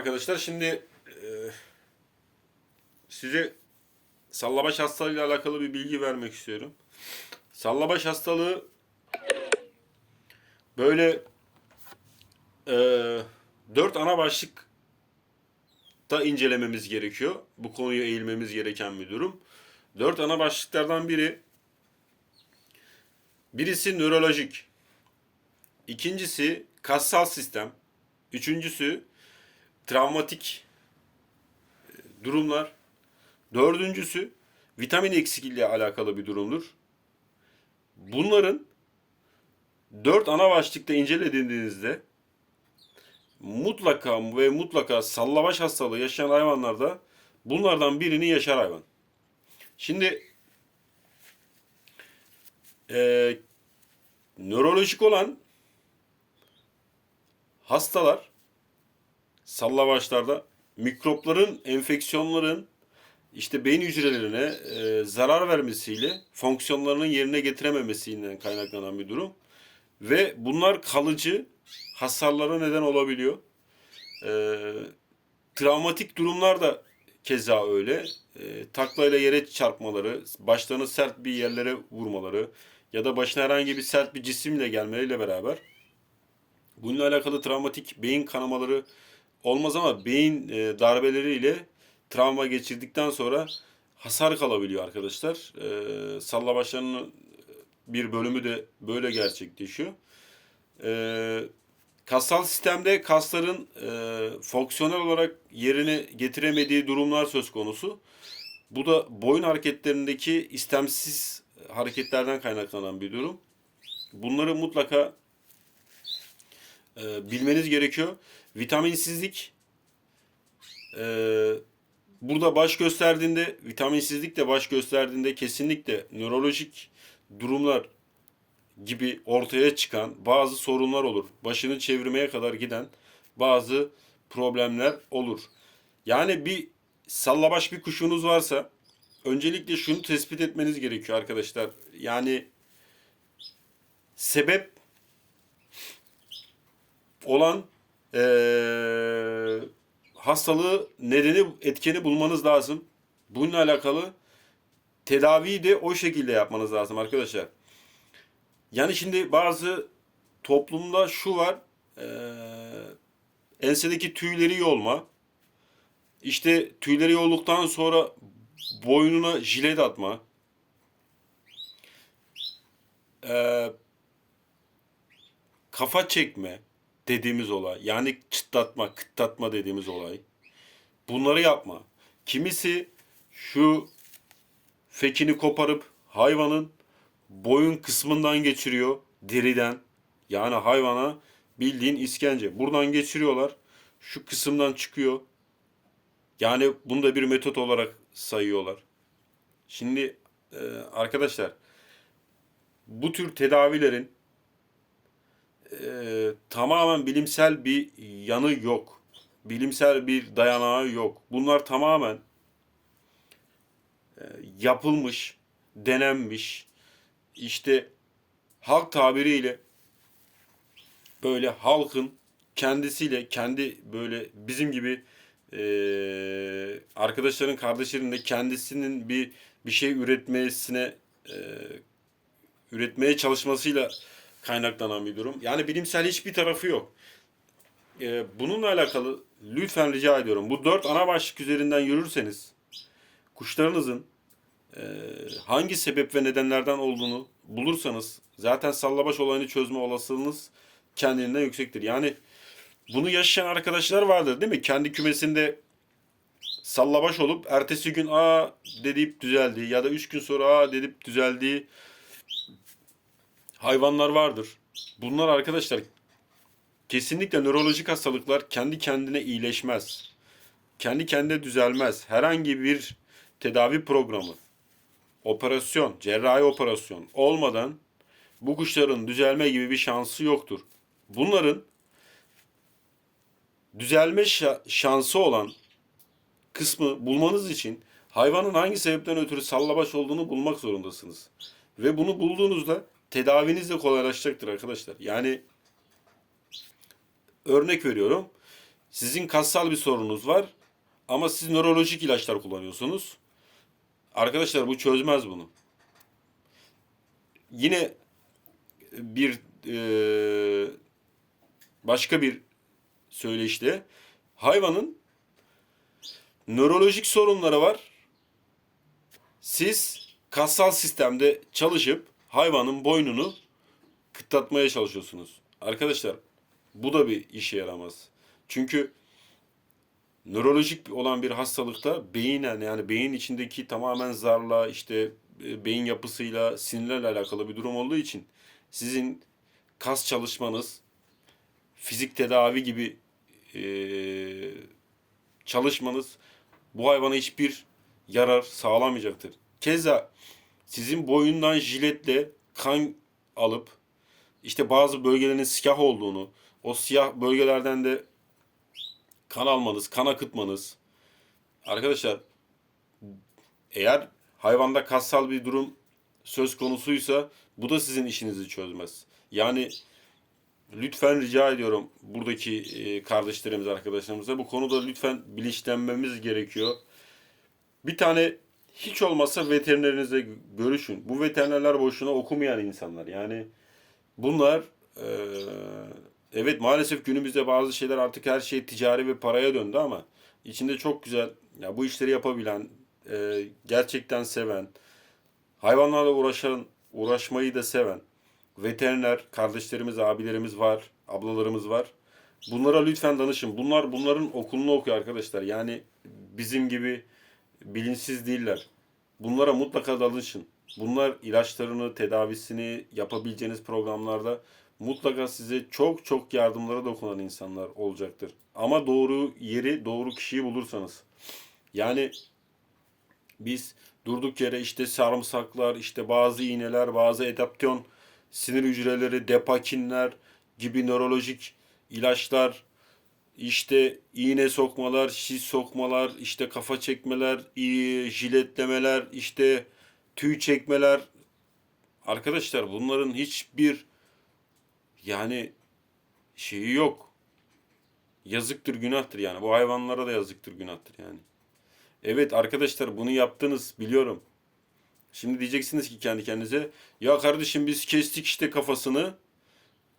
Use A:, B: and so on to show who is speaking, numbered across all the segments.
A: arkadaşlar. Şimdi e, size sallabaş hastalığıyla alakalı bir bilgi vermek istiyorum. Sallabaş hastalığı böyle e, dört ana başlıkta incelememiz gerekiyor. Bu konuya eğilmemiz gereken bir durum. Dört ana başlıklardan biri birisi nörolojik, ikincisi kassal sistem, üçüncüsü travmatik e, durumlar. Dördüncüsü vitamin eksikliği alakalı bir durumdur. Bunların dört ana başlıkta incelediğinizde mutlaka ve mutlaka sallavaş hastalığı yaşayan hayvanlarda bunlardan birini yaşar hayvan. Şimdi e, nörolojik olan hastalar sallavaşlarda mikropların, enfeksiyonların işte beyin hücrelerine e, zarar vermesiyle fonksiyonlarının yerine getirememesinden kaynaklanan bir durum. Ve bunlar kalıcı hasarlara neden olabiliyor. E, travmatik durumlar da keza öyle. E, taklayla yere çarpmaları, başlarını sert bir yerlere vurmaları ya da başına herhangi bir sert bir cisimle gelmeleriyle beraber bununla alakalı travmatik beyin kanamaları olmaz ama beyin e, darbeleriyle travma geçirdikten sonra hasar kalabiliyor arkadaşlar. E, sallabaşlarının bir bölümü de böyle gerçekleşiyor. E, kassal sistemde kasların e, fonksiyonel olarak yerine getiremediği durumlar söz konusu. Bu da boyun hareketlerindeki istemsiz hareketlerden kaynaklanan bir durum. Bunları mutlaka e, bilmeniz gerekiyor. Vitaminsizlik e, burada baş gösterdiğinde, vitaminsizlik de baş gösterdiğinde kesinlikle nörolojik durumlar gibi ortaya çıkan bazı sorunlar olur. Başını çevirmeye kadar giden bazı problemler olur. Yani bir sallabaş bir kuşunuz varsa öncelikle şunu tespit etmeniz gerekiyor arkadaşlar. Yani sebep olan eee, hastalığı nedeni etkeni bulmanız lazım. Bununla alakalı tedaviyi de o şekilde yapmanız lazım arkadaşlar. Yani şimdi bazı toplumda şu var. eee, ensedeki tüyleri yolma. İşte tüyleri yolduktan sonra boynuna jilet atma. Eee, kafa çekme dediğimiz olay. Yani çıtlatma, kıtlatma dediğimiz olay. Bunları yapma. Kimisi şu fekini koparıp hayvanın boyun kısmından geçiriyor deriden. Yani hayvana bildiğin iskence. Buradan geçiriyorlar. Şu kısımdan çıkıyor. Yani bunu da bir metot olarak sayıyorlar. Şimdi e, arkadaşlar bu tür tedavilerin e, tamamen bilimsel bir yanı yok. Bilimsel bir dayanağı yok. Bunlar tamamen e, yapılmış, denenmiş, işte halk tabiriyle böyle halkın kendisiyle kendi böyle bizim gibi e, arkadaşların kardeşlerinin de kendisinin bir bir şey üretmesine e, üretmeye çalışmasıyla kaynaklanan bir durum. Yani bilimsel hiçbir tarafı yok. E, bununla alakalı lütfen rica ediyorum. Bu dört ana başlık üzerinden yürürseniz kuşlarınızın e, hangi sebep ve nedenlerden olduğunu bulursanız zaten sallabaş olayını çözme olasılığınız kendinden yüksektir. Yani bunu yaşayan arkadaşlar vardır değil mi? Kendi kümesinde sallabaş olup ertesi gün aa dedip düzeldiği ya da üç gün sonra aa dedip düzeldiği hayvanlar vardır. Bunlar arkadaşlar kesinlikle nörolojik hastalıklar kendi kendine iyileşmez. Kendi kendine düzelmez. Herhangi bir tedavi programı, operasyon, cerrahi operasyon olmadan bu kuşların düzelme gibi bir şansı yoktur. Bunların düzelme şa- şansı olan kısmı bulmanız için hayvanın hangi sebepten ötürü sallabaş olduğunu bulmak zorundasınız. Ve bunu bulduğunuzda tedaviniz de kolaylaşacaktır arkadaşlar. Yani örnek veriyorum. Sizin kassal bir sorununuz var ama siz nörolojik ilaçlar kullanıyorsunuz. Arkadaşlar bu çözmez bunu. Yine bir e, başka bir söyleyişle hayvanın nörolojik sorunları var. Siz kassal sistemde çalışıp hayvanın boynunu kıtlatmaya çalışıyorsunuz. Arkadaşlar bu da bir işe yaramaz. Çünkü nörolojik olan bir hastalıkta beyinen yani beyin içindeki tamamen zarla işte e, beyin yapısıyla sinirlerle alakalı bir durum olduğu için sizin kas çalışmanız fizik tedavi gibi e, çalışmanız bu hayvana hiçbir yarar sağlamayacaktır. Keza sizin boyundan jiletle kan alıp işte bazı bölgelerin siyah olduğunu, o siyah bölgelerden de kan almanız, kan akıtmanız. Arkadaşlar eğer hayvanda kassal bir durum söz konusuysa bu da sizin işinizi çözmez. Yani lütfen rica ediyorum buradaki e, kardeşlerimiz, arkadaşlarımıza bu konuda lütfen bilinçlenmemiz gerekiyor. Bir tane hiç olmazsa veterinerinize görüşün. Bu veterinerler boşuna okumayan insanlar. Yani bunlar e, evet maalesef günümüzde bazı şeyler artık her şey ticari ve paraya döndü ama içinde çok güzel ya bu işleri yapabilen, e, gerçekten seven, hayvanlarla uğraşan, uğraşmayı da seven veteriner kardeşlerimiz, abilerimiz var, ablalarımız var. Bunlara lütfen danışın. Bunlar bunların okulunu okuyor arkadaşlar. Yani bizim gibi bilinçsiz değiller. Bunlara mutlaka danışın. Bunlar ilaçlarını, tedavisini yapabileceğiniz programlarda mutlaka size çok çok yardımlara dokunan insanlar olacaktır. Ama doğru yeri, doğru kişiyi bulursanız. Yani biz durduk yere işte sarımsaklar, işte bazı iğneler, bazı adaptasyon sinir hücreleri, depakinler gibi nörolojik ilaçlar, işte iğne sokmalar, şiş sokmalar, işte kafa çekmeler, jiletlemeler, işte tüy çekmeler. Arkadaşlar bunların hiçbir yani şeyi yok. Yazıktır, günahtır yani. Bu hayvanlara da yazıktır, günahtır yani. Evet arkadaşlar bunu yaptınız biliyorum. Şimdi diyeceksiniz ki kendi kendinize ya kardeşim biz kestik işte kafasını.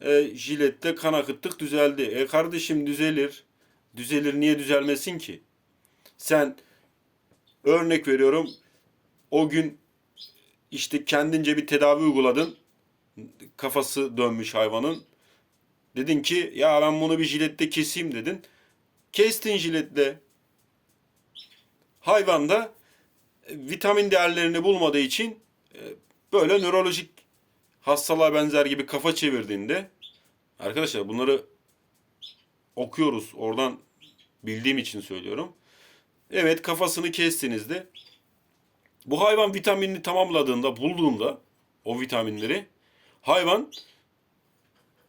A: E, jilette kan akıttık düzeldi. E kardeşim düzelir. Düzelir niye düzelmesin ki? Sen örnek veriyorum o gün işte kendince bir tedavi uyguladın. Kafası dönmüş hayvanın. Dedin ki ya ben bunu bir jilette keseyim dedin. Kestin jiletle. Hayvan da vitamin değerlerini bulmadığı için e, böyle nörolojik hastalığa benzer gibi kafa çevirdiğinde arkadaşlar bunları okuyoruz. Oradan bildiğim için söylüyorum. Evet kafasını kestiğinizde bu hayvan vitaminini tamamladığında, bulduğunda o vitaminleri hayvan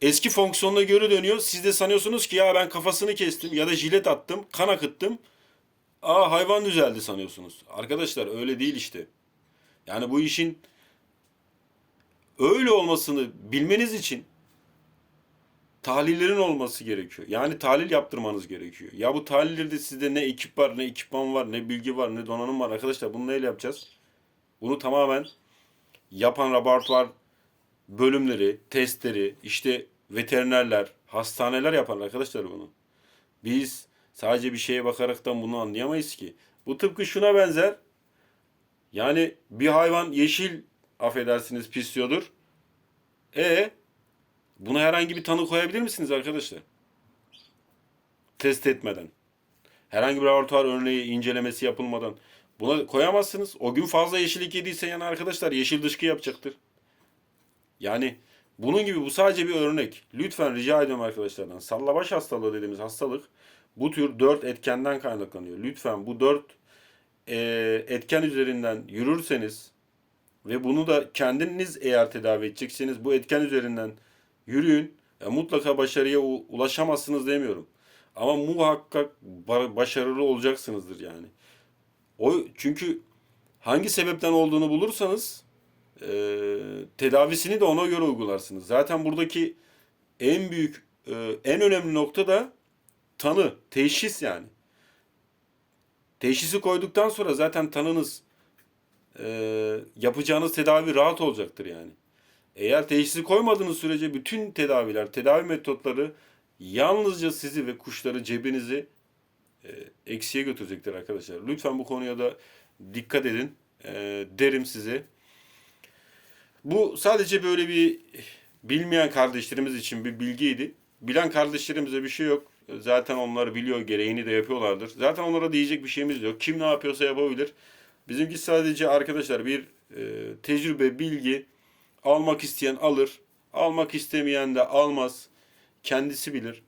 A: eski fonksiyonuna göre dönüyor. Siz de sanıyorsunuz ki ya ben kafasını kestim ya da jilet attım, kan akıttım. Aa hayvan düzeldi sanıyorsunuz. Arkadaşlar öyle değil işte. Yani bu işin öyle olmasını bilmeniz için tahlillerin olması gerekiyor. Yani tahlil yaptırmanız gerekiyor. Ya bu tahlillerde sizde ne ekip var, ne ekipman var, ne bilgi var, ne donanım var. Arkadaşlar bunu neyle yapacağız? Bunu tamamen yapan laboratuvar bölümleri, testleri, işte veterinerler, hastaneler yapan arkadaşlar bunu. Biz sadece bir şeye bakaraktan bunu anlayamayız ki. Bu tıpkı şuna benzer. Yani bir hayvan yeşil affedersiniz pisliyordur. E buna herhangi bir tanı koyabilir misiniz arkadaşlar? Test etmeden. Herhangi bir laboratuvar örneği incelemesi yapılmadan. Buna koyamazsınız. O gün fazla yeşillik yediyse yani arkadaşlar yeşil dışkı yapacaktır. Yani bunun gibi bu sadece bir örnek. Lütfen rica ediyorum arkadaşlardan. Sallabaş hastalığı dediğimiz hastalık bu tür dört etkenden kaynaklanıyor. Lütfen bu dört e, etken üzerinden yürürseniz ve bunu da kendiniz eğer tedavi edecekseniz bu etken üzerinden yürüyün. E, mutlaka başarıya ulaşamazsınız demiyorum. Ama muhakkak ba- başarılı olacaksınızdır yani. O çünkü hangi sebepten olduğunu bulursanız e, tedavisini de ona göre uygularsınız. Zaten buradaki en büyük, e, en önemli nokta da tanı, teşhis yani. Teşhisi koyduktan sonra zaten tanınız e, yapacağınız tedavi rahat olacaktır yani. Eğer teşhisi koymadığınız sürece bütün tedaviler, tedavi metotları yalnızca sizi ve kuşları cebinizi e, eksiye götürecektir arkadaşlar. Lütfen bu konuya da dikkat edin e, derim size. Bu sadece böyle bir bilmeyen kardeşlerimiz için bir bilgiydi. Bilen kardeşlerimize bir şey yok. Zaten onlar biliyor, gereğini de yapıyorlardır. Zaten onlara diyecek bir şeyimiz yok. Kim ne yapıyorsa yapabilir. Bizimki sadece arkadaşlar bir e, tecrübe, bilgi almak isteyen alır. Almak istemeyen de almaz. Kendisi bilir.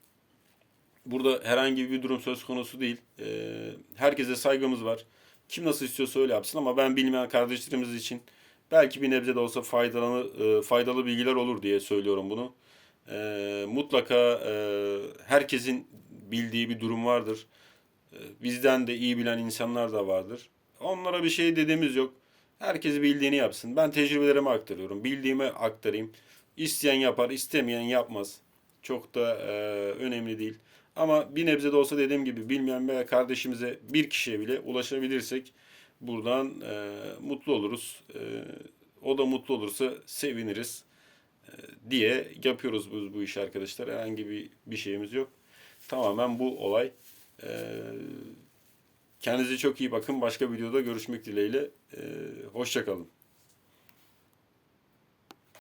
A: Burada herhangi bir durum söz konusu değil. E, herkese saygımız var. Kim nasıl istiyorsa öyle yapsın ama ben bilmeyen kardeşlerimiz için belki bir nebze de olsa faydalı e, faydalı bilgiler olur diye söylüyorum bunu. E, mutlaka e, herkesin bildiği bir durum vardır. E, bizden de iyi bilen insanlar da vardır. Onlara bir şey dediğimiz yok. Herkes bildiğini yapsın. Ben tecrübelerimi aktarıyorum. Bildiğimi aktarayım. İsteyen yapar, istemeyen yapmaz. Çok da e, önemli değil. Ama bir nebze de olsa dediğim gibi bilmeyen veya kardeşimize bir kişiye bile ulaşabilirsek buradan e, mutlu oluruz. E, o da mutlu olursa seviniriz e, diye yapıyoruz bu, bu işi arkadaşlar. Herhangi bir, bir şeyimiz yok. Tamamen bu olay. E, kendinize çok iyi bakın. Başka videoda görüşmek dileğiyle. E, hoşçakalın.